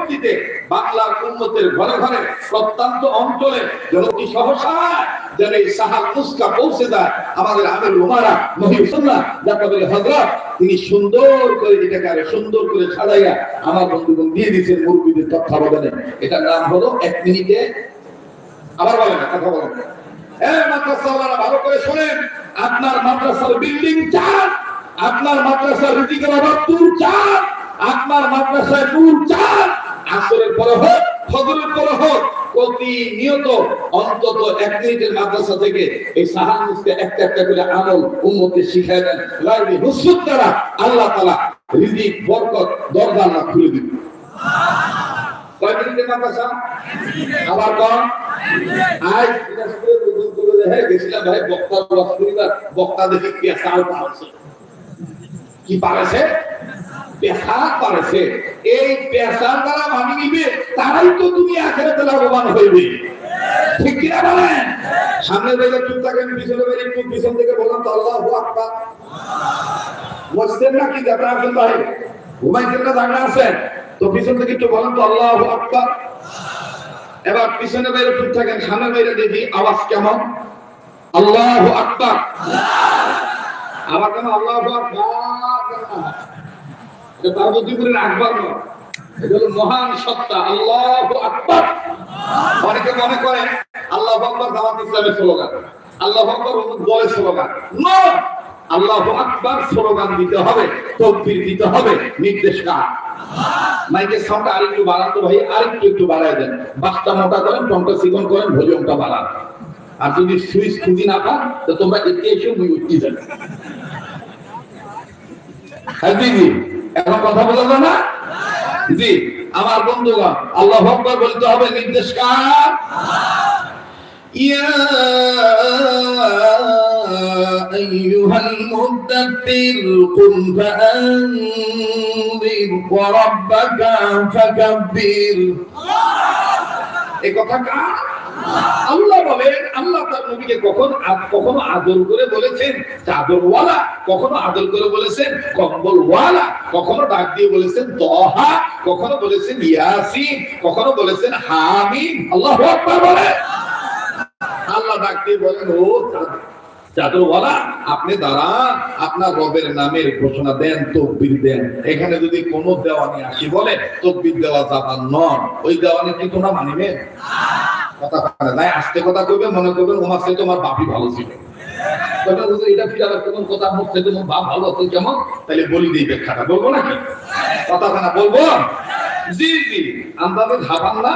পরবর্তীতে বাংলার উন্নতের ঘরে ঘরে প্রত্যন্ত অঞ্চলে জনতি সহসা যেন এই সাহাল মুস্কা পৌঁছে দেয় আমাদের আমির উমারা মহিউসুল্লাহ জাকাবের হজরত তিনি সুন্দর করে এটাকে আরও সুন্দর করে সাজাইয়া আমার বন্ধুগণ দিয়ে দিয়েছেন মুরব্বীদের তত্ত্বাবধানে এটার নাম হলো এক মিনিটে আবার বলেন না, কথা বলেন না। এ মাদ্রাসাওয়ালারা ভালো করে শোনেন আপনার মাদ্রাসার বিল্ডিং চার আপনার মাদ্রাসার রুটিকের অভাব দূর চার আপনার মাদ্রাসায় নূর চার আসরের পরে হোক, ফজরের পরে হোক, প্রতিনিয়ত অন্তত এক মিনিটের মাদ্রাসা থেকে এই সাহান একটা একটা করে আমল উম্মতকে শিখায় দেন। লাইবি হুসুদ দ্বারা আল্লাহ তাআলা রিজিক, বরকত দরজা আল্লাহ খুলে দিবেন। কয় মিনিটের মাদ্রাসা? আবার কম আজ ভাই, বক্তা বক্তা দেখে পেশাল কি পারেছে? পেশা পারেছে এই পেশার দ্বারা মানি নিবে, তারাই তো তুমি আখেরাতে লাভবান হইবে। তো আল্লাহ আকবার। এবার পিছনে বাইরে চুপ থাকেন, সামনে বাইরে দেখি আওয়াজ কেমন? আল্লাহ আকবার। আবার কেন আল্লাহ এটা পার্বতীপুরের আকবর নয় মহান সত্তা, আল্লাহ অনেকে মনে করেন আল্লাহ আকবর আল্লাহ আকবর বলে স্লোগান। নো! আল্লাহ আকবার স্লোগান দিতে হবে নির্দেশ কার? মাইকের সাউন্ডটা আরেকটু বাড়ান ভাই আরেকটু একটু বাড়ায় দেন। বাসটা মোটা করেন, টনটা চিকন করেন, ভলিউমটা বাড়ান। আর যদি সুইচ খুঁজি না পান, তো তোমরা এতে এসে উঠতে যাবে হ্যাঁ জি এখন কথা বলা যায় না জি আমার বন্ধুগণ আল্লাহ আকবার বলতে হবে নির্দেশ কার يا أيها المدثر قم فأنذر وربك فكبر এই কথা কার আল্লাহ বলেন, আল্লাহ তার নবীকে কখন কখনো আদর করে বলেছেন? চাদরওয়ালা কখনো আদর করে বলেছেন? কম্বলওয়ালা কখনো ডাক দিয়ে বলেছেন? তহা কখনো বলেছেন? ইয়াসিন কখনো বলেছেন? আল্লাহ বলেন আল্লাহ ডাক দিয়ে বলেন, ও চাঁদ- চাদরওয়ালা আপনি দাঁড়ান, আপনার রবের নামের ঘোষণা দেন, তকবির দেন। এখানে যদি কোন দেওয়ানি আসি বলে, তকবির দেওয়া যাবার নন ওই দেওয়ানি কি তোমরা মানিবেন কথা কানে নাই কথা কইবে, মনে করবেন সাথে তোমার ভালো ছিল। কথা এটা কথা? মুখ থেকে তোমার বাপ ভালো কেমন তাহলে বলি দিই ব্যাখ্যাটা। বলব নাকি? কথা কানা বলব? জি জি। আন্দাজে ধাপান না,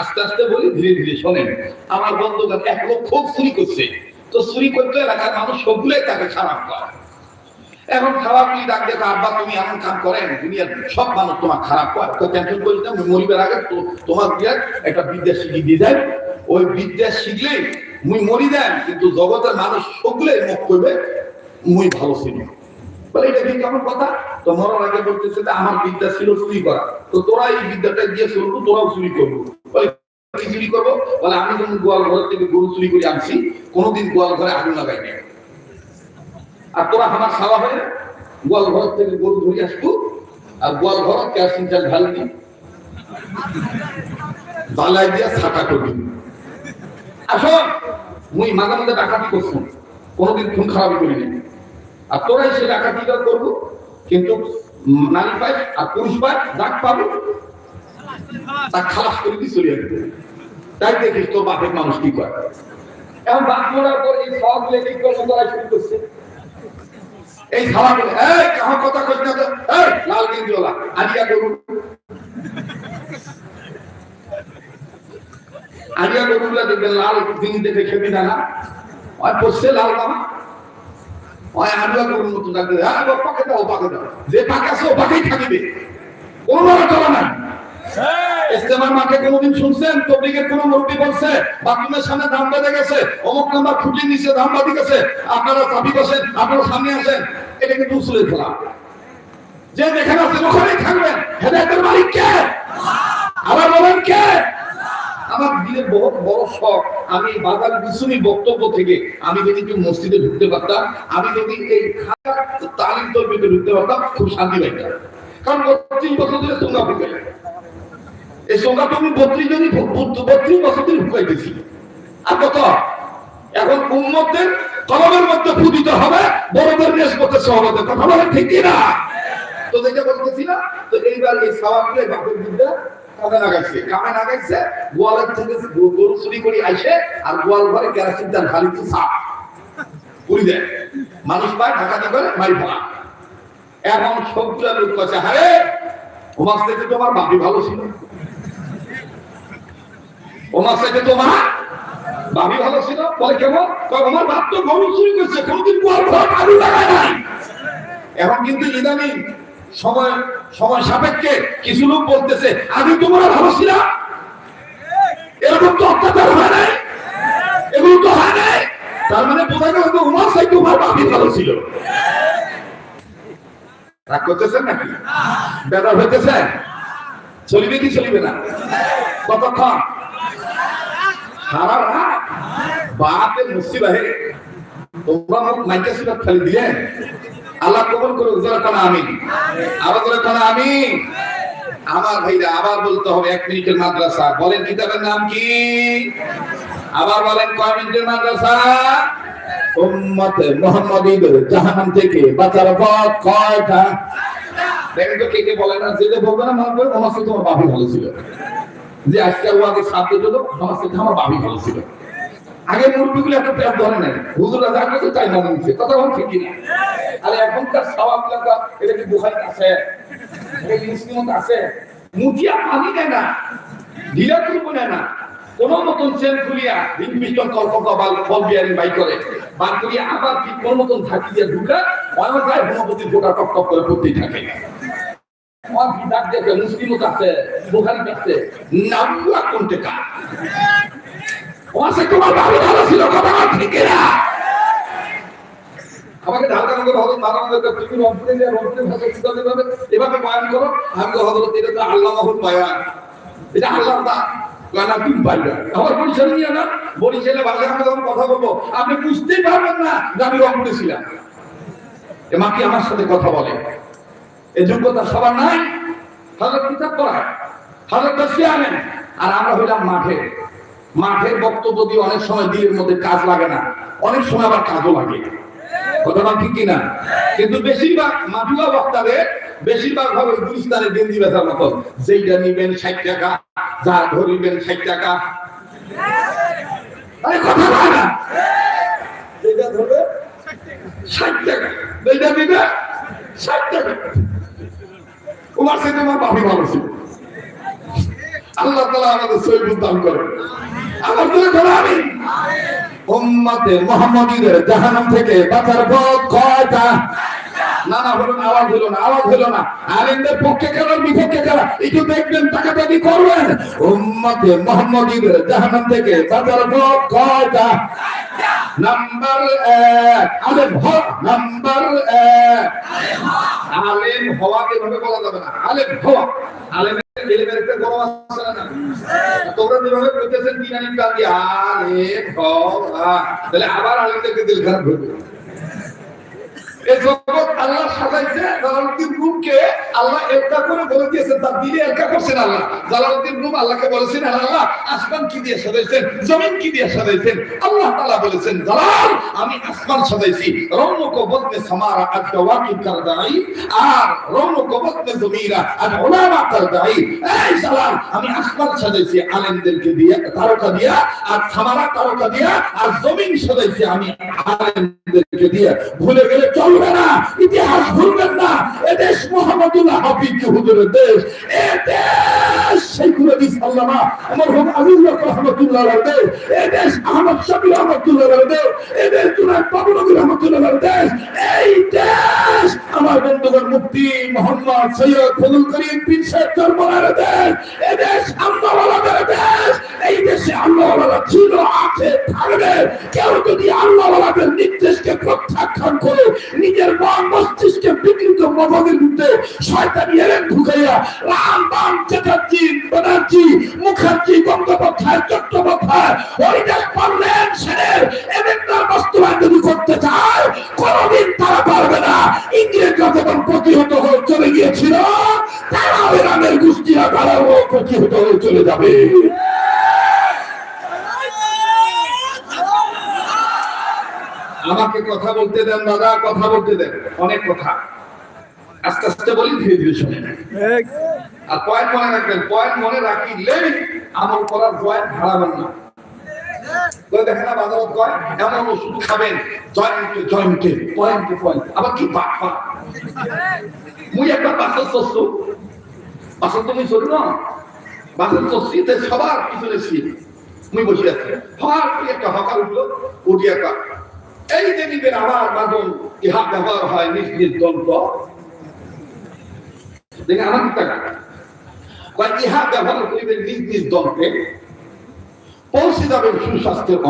আস্তে আস্তে বলি, ধীরে ধীরে শোনেন। আমার বন্ধুগণ এক লোক খুব চুরি করছে। তো চুরি করতে এলাকার মানুষ সবগুলোই তাকে খারাপ করে। এখন খারাপ কি ডাক দেখো আব্বা, তুমি এমন কাম করেন দুনিয়ার সব মানুষ তোমার খারাপ করে। তো টেনশন করিস মরিবার আগে তো তোমার দিয়ে একটা বিদ্যা শিখিয়ে দিয়ে যায় ওই বিদ্যা শিখলে মুই মরি দেন কিন্তু জগতের মানুষ সকলে মুখ করবে মুই ভালো ছিল। বলে, এটা কথা? তো আগে আমার বিদ্যা ছিল চুরি করা। তো তোরা এই তোরাও চুরি করব। চুরি করব? বলে, আমি গোয়াল ঘর থেকে গরু চুরি করে আনছি, কোনোদিন গোয়াল ঘরে আগুন লাগাই নাই আর তোরা আমার খাওয়া হয় গোয়াল ঘর থেকে গরু ধরে আসব। আর গোয়াল ঘর কেরোসিন চাল ঢালবি। বালাই দিয়া ছাটা করবি। আসো। মুই মাঝে মাঝে ডাকাতি করছি। কোনোদিন খুন খারাপি করি নাই। আর তোরাই সে ডাকাতিটা করব। কিন্তু নারী পায় আর পুরুষ পায় ডাক পাবো। তা খালাস করে দিয়ে চলে আসবে তাই দেখিস তোর বাপের মানুষ কি করে। এখন বাপ মরার পর এই সব লেগে করে তোরা শুরু করছে। এই কথা কই না এই, লাল গেঞ্জিওয়ালা আলিয়া গরু। আলিয়া গরুগুলা দেখবেন লাল দিন দেখে খেবি না না? পড়ছে লাল জামা ওই আলিয়া গরুর মতো ডাকবে আর পাকে দাও পাকে দাও। যে পাকে আছে, ও পাকেই থাকিবে কোনো ইস্তেমার মাঠে কোনোদিন শুনছেন? তবলিগের কোন মুরব্বী বলছে, বাথরুমের সামনে দাম বেঁধে গেছে অমুক নাম্বার খুঁটি নিচে দাম বাঁধি গেছে আপনারা চাবি বসেন, আপনারা সামনে আসেন, এটা কিন্তু খেলা। যে আছেন ওখানেই থাকবেন। হেদায়তের মালিক কে? আবার বলেন কে? আমার দিনের বহুত বড় শখ, আমি বাজার বিশুনি বক্তব্য থেকে, আমি যদি একটু মসজিদে ঢুকতে পারতাম, আমি যদি এই তালিম তরবিতে ঢুকতে পারতাম, খুব শান্তি পাইতাম। কারণ পঁচিশ বছর ধরে তোমরা এই সংখ্যা তুমি বত্রিশ জনই বত্রিশ বছর ধরে ঢুকাইতেছি আর কত? এখন উন্মতের কলমের মধ্যে পূজিত হবে, বড়দের রেসপথের সহমতের কথা বলে ঠিক কিনা তো যেটা বলতেছি না তো এইবার এই সাবাবগুলো বাপের বিদ্যা কামে লাগাইছে কামে লাগাইছে, গোয়ালের থেকে গরু চুরি করে আইসে আর গোয়াল ঘরে কেরাসিন তার খালি তো সাপ। পুরি দেয় মানুষ পায় ঢাকাতি করে, মারি ফেলা। এখন সবগুলা লোক কাছে হারে ওমার থেকে তোমার বাপি ভালো ছিল। ওমার থেকে তোমার বাপি ভালো এখন কিন্তু ইদানিং সময় সময় সাপেক্ষে কিছু লোক বলতেছে আগে তোমরা ভালো ছিল? এরকম তো অত্যাচার হয় নাই। এগুলো তো হয় নাই। তার মানে বোঝা গেল উমার সাই তোমার বাপি ভালো ছিল। রাগ করতেছেন নাকি? বেদার হইতেছে চলিবে কি চলিবে না? কতক্ষণ? সারা রাত বাপে মুসিবাহে তোমরা মুখ মাইকা দিলেন আল্লাহ কবুল করুক, জোরে কোনা আমি আবার জোরে কোনা আমিন। আমার ভাইরা, আবার বলতে হবে, এক মিনিটের মাদ্রাসা। বলেন কিতাবের নাম কি? আবার বলেন কয় মিনিটের মাদ্রাসা? উম্মতে মুহাম্মাদীদের জাহান্নাম থেকে বাঁচার পথ কয়টা? দেখেন তো কে কে বলে না, যে বলবে না করে আমার তোমার বাপি ভালো ছিল। যে আজকে ওয়াকে সাথে দিল আমার সাথে আমার বাপি ভালো ছিল। আগে মুরব্বীগুলো একটা প্যাপ ধরে নাই হুজুরা যা করছে তাই মানে নিচ্ছে কথা বল ঠিক না আরে এখনকার সবাব লাগা এটা কি বুখারি আছে? এটা আছে? মুখিয়া পানি নেয় না, ঢিলা তুলবো নেয় না। কোন মতন চেন খুলিয়া পিস্টন কলকতা বাল বল বিয়ারিং বাই করে। বার করিয়া আবার কোন মতন ঝাঁকি দিয়ে ঢুকা আমার গায়ে হোমপতি ফোটা টক টক করে পড়তেই থাকে। কথা আমি আমার বলব। আপনি বুঝতেই পারবেন না যে আমি রংপুরে ছিলাম। এ মা আমার সাথে কথা বলে? এই যোগ্যতা সবার নাই। হাজার কিতাব পড়ায় হাজার দর্শি আনেন। আর আমরা হইলাম মাঠে। মাঠের বক্তব্য দিয়ে অনেক সময় দিনের মধ্যে কাজ লাগে না। অনেক সময় আবার কাজও লাগে। কথাটা ঠিক কিনা? কিন্তু বেশিরভাগ মাফিয়া বক্তাদের, বেশিরভাগ হবে গুলিস্তানের গেঞ্জি বেচার মতো যেইটা নিবেন ষাট টাকা, যা ধরিবেন ষাট টাকা। আরে কথা হয় না। ধরবে, ষাট টাকা। ষাট টাকা। তোমার সাথে আমার বাপি ভালো আল্লাহ তালা আমাদের সৈব দান করে আমার তুলে ধরো আমি থেকে বাঁচার পথ কয়টা? না না আওয়াজ হলো না, আওয়াজ হলো না। আলেমদের পক্ষে কেন বিপক্ষে কেন একটু দেখবেন করবেন? উম্মতে মুহাম্মাদীদের জাহান্নাম থেকে কয়টা? নাম্বার এক, আলেম হ নাম্বার এক, আলেম হওয়া বলা যাবে না? আলেম হওয়া। আলেম তাহলে আবার আলেমদেরকে দিল খারাপ করবে এই জগৎ আল্লাহ সাজাইছে, জালালউদ্দিন রুমকে আল্লাহ একটা করে বলে দিয়েছেন তার দিলে একা করছেন আল্লাহ। জালালউদ্দিন রুম আল্লাহকে বলেছেন, "আর আল্লাহ আসমান কি দিয়ে সাজাইছেন, জমিন কি দিয়ে সাজাইছেন? আল্লাহ তাআলা বলেছেন, জালাল, আমি আসমান সাজাইছি আর আমি আসমান সাজাইছি, আলেমদেরকে তারকা দিয়া, আর তারকা দিয়া, আর জমিন সাজাইছি আমি আলেমদেরকে ভুলে গেলে চলবে না, ইতিহাস ভুলবেন না। এদেশ মোহাম্মদুল্লাহ হাফিজ হুজুরের দেশ, এ দেশ শেখুল হাদিস আল্লামা মরহুম আজিজুর রহমাতুল্লাহ দেশ, এ দেশ আহমদ শফি রহমাতুল্লাহ দেশ, এ দেশ জুনায়দ বাবুনবী রহমাতুল্লাহ দেশ, এই দেশ আমার বন্ধুগণ মুফতি মোহাম্মদ সৈয়দ ফজল করিম পীর সাহেব চরমনার দেশ, এ দেশ আছে থাকবে কেউ যদি আল্লাহওয়ালাদের নির্দেশকে প্রত্যাখ্যান করে নিজের মন মস্তিষ্কে বিকৃত মতদের বিরুদ্ধে শয়তানি এলেন ঢুকাইয়া, রাম বাম চ্যাটার্জি, ব্যানার্জি, মুখার্জি গঙ্গোপাধ্যায় চট্টোপাধ্যায়, হরিদাস পারলেন সেনের এজেন্ডার বাস্তবায়ন যদি করতে চায়, কোনদিন তারা পারবে না। ইংরেজরা যখন প্রতিহত হয়ে চলে গিয়েছিল, তারাও ইরানের গোষ্ঠীরা তারাও কোটি হতে হয়ে চলে যাবে। আমাকে কথা বলতে দেন দাদা কথা বলতে দেন। অনেক কথা। আস্তে আস্তে বলি ধীরে ধীরে শুনে। আর পয়েন্ট মনে রাখবেন পয়েন্ট মনে রাখিলেই আমল করার পয়েন্ট হারাবেন না। ওই দেখেন না বাজারত কয়? এমন ওষুধ খাবেন জয়েন্টে জয়েন্টে পয়েন্টে পয়েন্ট আবার কি বাপ বাপ মুই একবার বাসের চস্ত বাসের তুমি চলি না। সবার পিছনে ছিল। মুই বসে আছি। একটা হকার উঠল উঠিয়ে একটা এই দেবীদের আবার মাজন ইহা ব্যবহার হয়, নিজ নিজ দন্ত দেখে আমার ইহা ব্যবহার করিবেন নিজ নিজ দন্তে পৌঁছে যাবেন সুস্বাস্থ্যের